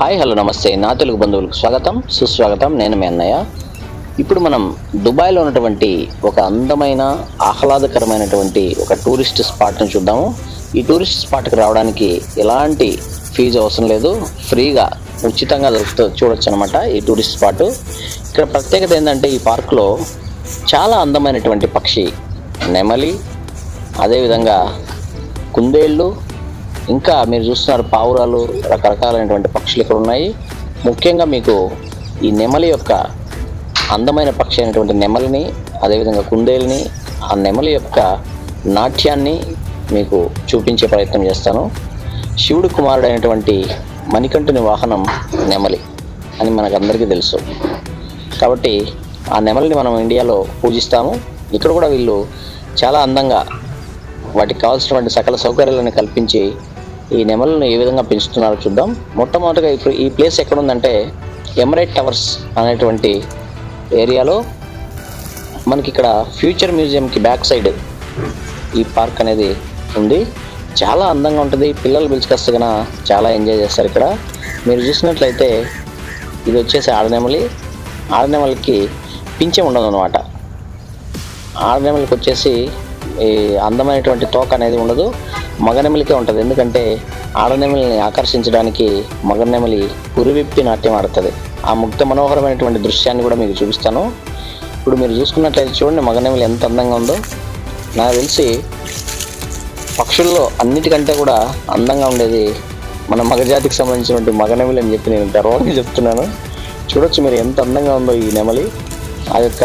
Hi hello నమస్తే. నా తెలుగు బంధువులకు స్వాగతం సుస్వాగతం. నేను మీ అన్నయ్య. ఇప్పుడు మనం దుబాయ్లో ఉన్నటువంటి ఒక అందమైన ఆహ్లాదకరమైనటువంటి ఒక టూరిస్ట్ స్పాట్ని చూద్దాము. ఈ టూరిస్ట్ స్పాట్కి రావడానికి ఎలాంటి ఫీజు అవసరం లేదు. ఫ్రీగా ఉచితంగా దొరుకుతూ చూడొచ్చు అనమాట ఈ టూరిస్ట్ స్పాట్. ఇక్కడ ప్రత్యేకత ఏంటంటే ఈ పార్క్లో చాలా అందమైనటువంటి పక్షి నెమలి అదేవిధంగా కుందేళ్ళు ఇంకా మీరు చూస్తున్నారు పావురాలు రకరకాలైనటువంటి పక్షులు ఇక్కడ ఉన్నాయి. ముఖ్యంగా మీకు ఈ నెమలి యొక్క అందమైన పక్షి అయినటువంటి నెమలిని అదేవిధంగా కుందేలిని ఆ నెమలి యొక్క నాట్యాన్ని మీకు చూపించే ప్రయత్నం చేస్తాను. శివుడు కుమారుడు అయినటువంటి మణికంఠుని వాహనం నెమలి అని మనకందరికీ తెలుసు. కాబట్టి ఆ నెమలిని మనం ఇండియాలో పూజిస్తాము. ఇక్కడ కూడా వీళ్ళు చాలా అందంగా వాటికి కావాల్సినటువంటి సకల సౌకర్యాలను కల్పించి ఈ నెమలను ఏ విధంగా పెంచుతున్నారో చూద్దాం. మొట్టమొదటిగా ఇప్పుడు ఈ ప్లేస్ ఎక్కడ ఉందంటే ఎమరేట్ టవర్స్ అనేటువంటి ఏరియాలో మనకి ఇక్కడ ఫ్యూచర్ మ్యూజియంకి బ్యాక్ సైడ్ ఈ పార్క్ అనేది ఉంది. చాలా అందంగా ఉంటుంది. పిల్లలు పిలుచుకొస్తే కన్నా చాలా ఎంజాయ్ చేస్తారు ఇక్కడ. మీరు చూసినట్లయితే ఇది వచ్చేసి ఆడనెమలి ఆడనెమలికి పించం ఉండదు అనమాట ఆడనెమలికి వచ్చేసి ఈ అందమైనటువంటి తోక అనేది ఉండదు. మగనెమలికే ఉంటుంది. ఎందుకంటే ఆడనెమలిని ఆకర్షించడానికి మగనెమలి పురివిప్పి నాట్యం ఆడుతుంది. ఆ ముక్త మనోహరమైనటువంటి దృశ్యాన్ని కూడా మీకు చూపిస్తాను. ఇప్పుడు మీరు చూసుకున్నట్లయితే చూడండి మగనెమలి ఎంత అందంగా ఉందో. నాకు తెలిసి పక్షుల్లో అన్నిటికంటే కూడా అందంగా ఉండేది మన మగజాతికి సంబంధించినటువంటి మగనెమలి అని చెప్పి నేను గర్వంగా చెప్తున్నాను. చూడొచ్చు మీరు ఎంత అందంగా ఉందో ఈ నెమలి. ఆ యొక్క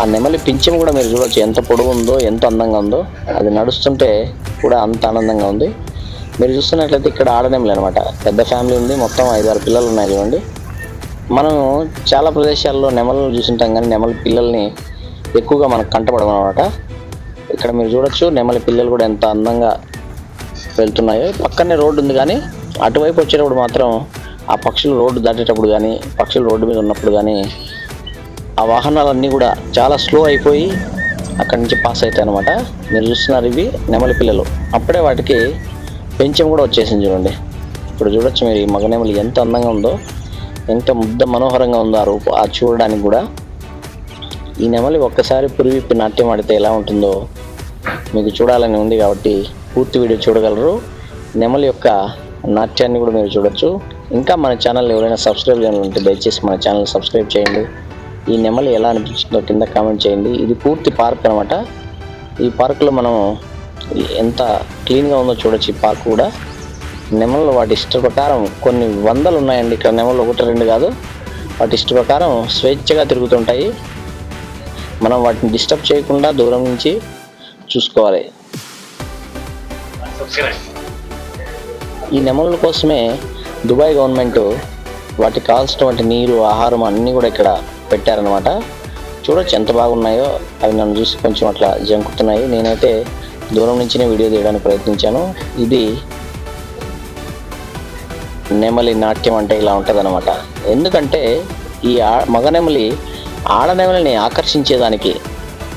ఆ నెమలి పింఛం కూడా మీరు చూడొచ్చు. ఎంత పొడవు ఉందో ఎంత అందంగా ఉందో. అది నడుస్తుంటే కూడా అంత ఆనందంగా ఉంది. మీరు చూస్తున్నట్లయితే ఇక్కడ ఆడనెమలి అనమాట పెద్ద ఫ్యామిలీ ఉంది. మొత్తం ఐదారు పిల్లలు ఉన్నాయి చూడండి. మనం చాలా ప్రదేశాల్లో నెమలను చూసింటాం కానీ నెమలి పిల్లల్ని ఎక్కువగా మనకు కంటపడము అనమాట ఇక్కడ మీరు చూడొచ్చు నెమలి పిల్లలు కూడా ఎంత అందంగా వెళ్తున్నాయో. పక్కనే రోడ్డు ఉంది కానీ అటువైపు వచ్చేటప్పుడు మాత్రం ఆ పక్షులు రోడ్డు దాటేటప్పుడు కానీ పక్షులు రోడ్డు మీద ఉన్నప్పుడు కానీ ఆ వాహనాలన్నీ కూడా చాలా స్లో అయిపోయి అక్కడి నుంచి పాస్ అవుతాయి అనమాట మీరు చూస్తున్నారు ఇవి నెమలి పిల్లలు. అప్పుడే వాటికి పెంచం కూడా వచ్చేసింది చూడండి. ఇప్పుడు చూడొచ్చు మీరు ఈ మగ నెమలి ఎంత అందంగా ఉందో ఎంత ముద్ద మనోహరంగా ఉందో ఆ రూపు ఆ చూడడానికి కూడా. ఈ నెమలి ఒక్కసారి పురివిప్పి నాట్యం ఆడితే ఎలా ఉంటుందో మీకు చూడాలని ఉంది కాబట్టి పూర్తి వీడియో చూడగలరు. నెమలి యొక్క నాట్యాన్ని కూడా మీరు చూడొచ్చు. ఇంకా మన ఛానల్ ఎవరైనా సబ్స్క్రైబ్ చేయాలంటే దయచేసి మన ఛానల్ సబ్స్క్రైబ్ చేయండి. ఈ నెమలి ఎలా అనిపించిందో కింద కామెంట్ చేయండి. ఇది పూర్తి పార్క్ అనమాట ఈ పార్కులో మనం ఎంత క్లీన్గా ఉందో చూడొచ్చు ఈ పార్క్ కూడా. నెమలు వాటి ఇష్ట ప్రకారం కొన్ని వందలు ఉన్నాయండి. ఇక్కడ నెమలు ఒకటి రెండు కాదు. వాటి ఇష్ట ప్రకారం స్వేచ్ఛగా తిరుగుతుంటాయి. మనం వాటిని డిస్టర్బ్ చేయకుండా దూరం నుంచి చూసుకోవాలి. ఈ నెమల కోసమే దుబాయ్ గవర్నమెంట్ వాటికి కావాల్సినటువంటి నీరు ఆహారం అన్నీ కూడా ఇక్కడ పెట్టారనమాట చూడొచ్చు ఎంత బాగున్నాయో అవి నన్ను చూసి కొంచెం అట్లా జంకుతున్నాయి. నేనైతే దూరం నుంచినే వీడియో తీయడానికి ప్రయత్నించాను. ఇది నెమలి నాట్యం అంటే ఇలా ఉంటుంది ఎందుకంటే ఈ ఆ మగనెమలి ఆడనెమలిని ఆకర్షించేదానికి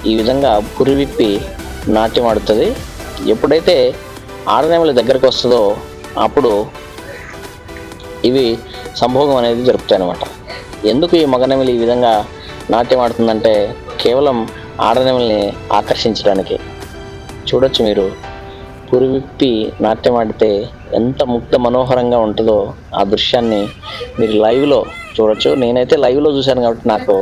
ఈ విధంగా పురివిప్పి నాట్యం ఆడుతుంది. ఎప్పుడైతే ఆడనెమలి దగ్గరకు వస్తుందో అప్పుడు ఇవి సంభోగం అనేది జరుపుతాయి అన్నమాట ఎందుకు ఈ మగనెమిలి ఈ విధంగా నాట్యం ఆడుతుందంటే కేవలం ఆడనెమలిని ఆకర్షించడానికి? చూడొచ్చు మీరు. పురివిప్పి నాట్యం ఆడితే ఎంత ముక్త మనోహరంగా ఉంటుందో ఆ దృశ్యాన్ని మీరు లైవ్లో చూడొచ్చు. నేనైతే లైవ్లో చూశాను కాబట్టి నాకు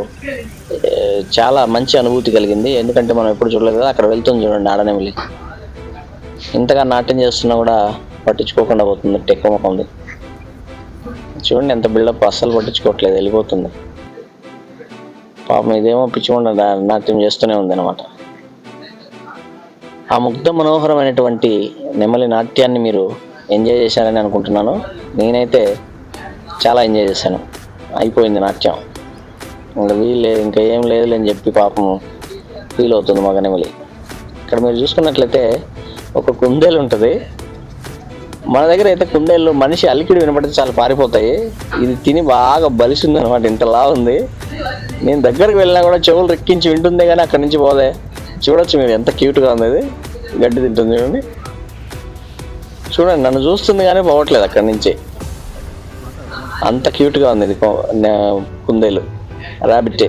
చాలా మంచి అనుభూతి కలిగింది. ఎందుకంటే మనం ఎప్పుడు చూడలేదు కదా అక్కడ వెళ్తుంది చూడండి ఆడనెమిలి. ఇంతగా నాట్యం చేస్తున్నా కూడా పట్టించుకోకుండా పోతుంది టెక్కువ ముఖంది చూడండి ఎంత బిల్డప్ అస్సలు పట్టించుకోవట్లేదు వెళ్ళిపోతుంది. పాపం ఇదేమో పిచ్చికొండ నాట్యం చేస్తూనే ఉంది అనమాట ఆ ముగ్ధ మనోహరమైనటువంటి నెమలి నాట్యాన్ని మీరు ఎంజాయ్ చేశారని అనుకుంటున్నాను. నేనైతే చాలా ఎంజాయ్ చేశాను. అయిపోయింది నాట్యం. ఇంకా వీళ్ళు ఇంకా ఏం లేదులే అని చెప్పి పాపం ఫీల్ అవుతుంది మగ నెమలి. ఇక్కడ మీరు చూసుకున్నట్లయితే ఒక కుందేలు ఉంటుంది. మన దగ్గర అయితే కుండేళ్ళు మనిషి అలికిడి వినపడితే చాలా పారిపోతాయి. ఇది తిని బాగా బలిసింది అనమాట ఇంతలా ఉంది. నేను దగ్గరికి వెళ్ళినా కూడా చెవులు రెక్కించి వింటుందే కానీ అక్కడి నుంచి పోదే. చూడొచ్చు మీరు ఎంత క్యూట్గా ఉంది ఇది. గడ్డి తింటుంది చూడండి. చూడండి నన్ను చూస్తుంది కానీ పోవట్లేదు అక్కడి నుంచి. అంత క్యూట్గా ఉంది ఇది కుందేలు ర్యాబిట్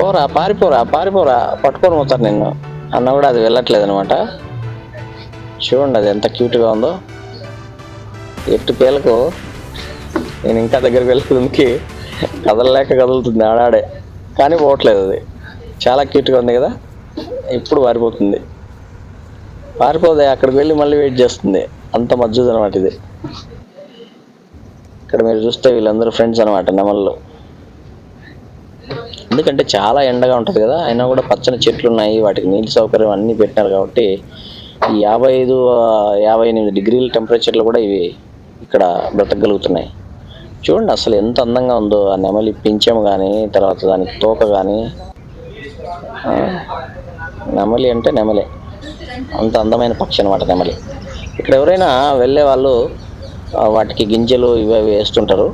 పోరా పారిపోరా పారిపోరా. పట్టుకొని పోతారు నిన్ను. అన్న కూడా అది వెళ్ళట్లేదు అనమాట చూడండి అది ఎంత క్యూట్గా ఉందో. ఎట్టు పేలకు. నేను ఇంకా దగ్గరికి వెళ్ళేందుకు కదలలేక కదులుతుంది ఆడాడే. కానీ పోవట్లేదు అది. చాలా క్యూట్గా ఉంది కదా. ఇప్పుడు పారిపోతుంది. పారిపోతే అక్కడికి వెళ్ళి మళ్ళీ వెయిట్ చేస్తుంది. అంత మజ్జుది అనమాట ఇది. ఇక్కడ మీరు చూస్తే వీళ్ళందరూ ఫ్రెండ్స్ అనమాట నెమల్లో ఎందుకంటే చాలా ఎండగా ఉంటుంది కదా. అయినా కూడా పచ్చని చెట్లు ఉన్నాయి వాటికి నీటి సౌకర్యం అన్నీ పెట్టినారు కాబట్టి ఈ యాభై ఐదు యాభై ఎనిమిది డిగ్రీల టెంపరేచర్లు కూడా ఇవి ఇక్కడ బ్రతకగలుగుతున్నాయి. చూడండి అసలు ఎంత అందంగా ఉందో ఆ నెమలి పింఛం కానీ తర్వాత దానికి తోక కానీ నెమలి అంటే నెమలే. అంత అందమైన పక్షి అనమాట నెమలి. ఇక్కడ ఎవరైనా వెళ్ళే వాళ్ళు వాటికి గింజలు ఇవి అవి వేస్తుంటారు.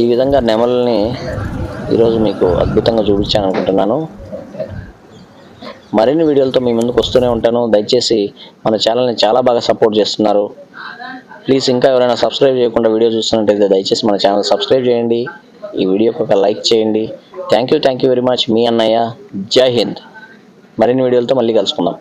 ఈ విధంగా నెమల్ని ఈరోజు మీకు అద్భుతంగా చూపించాను అనుకుంటున్నాను మరిన్ని వీడియోలతో మీ ముందుకు వస్తూనే ఉంటాను. దయచేసి మన ఛానల్ని చాలా బాగా సపోర్ట్ చేస్తున్నారు. ప్లీజ్ ఇంకా ఎవరైనా సబ్స్క్రైబ్ చేయకుండా వీడియో చూస్తున్నట్టయితే దయచేసి మన ఛానల్ సబ్స్క్రైబ్ చేయండి. ఈ వీడియోకి ఒక లైక్ చేయండి. Thank you thank you very much మీ అన్నయ్య. జై హింద్. మరిన్ని వీడియోలతో మళ్ళీ కలుసుకుందాం.